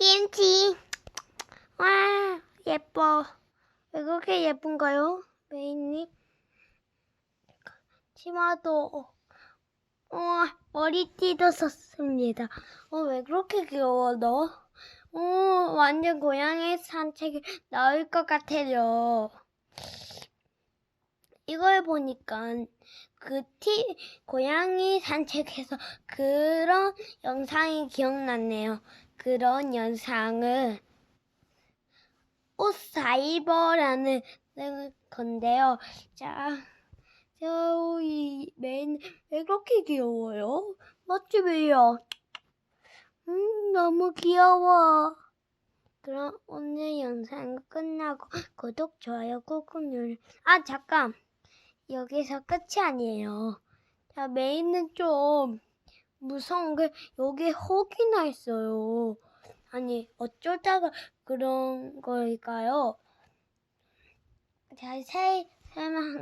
김치. 와, 예뻐. 왜 그렇게 예쁜가요? 메인님? 치마도, 어, 머리띠도 썼습니다. 어, 왜 그렇게 귀여워, 너? 어, 완전 고양이 산책에 나올 것 같아요. 이걸 보니까 그 티, 고양이 산책해서 그런 영상이 기억났네요. 그런 영상을 옷 사이버라는 건데요. 자, 저이 맨, 왜 그렇게 귀여워요? 멋지왜요? 음, 너무 귀여워. 그럼 오늘 영상 끝나고 구독, 좋아요 꾹꾹 눌러. 아, 잠깐. 여기서 끝이 아니에요. 자, 메인은 좀 무서운 게 여기 혹이 나 있어요. 아니, 어쩌다가 그런 걸까요? 자, 세, 설명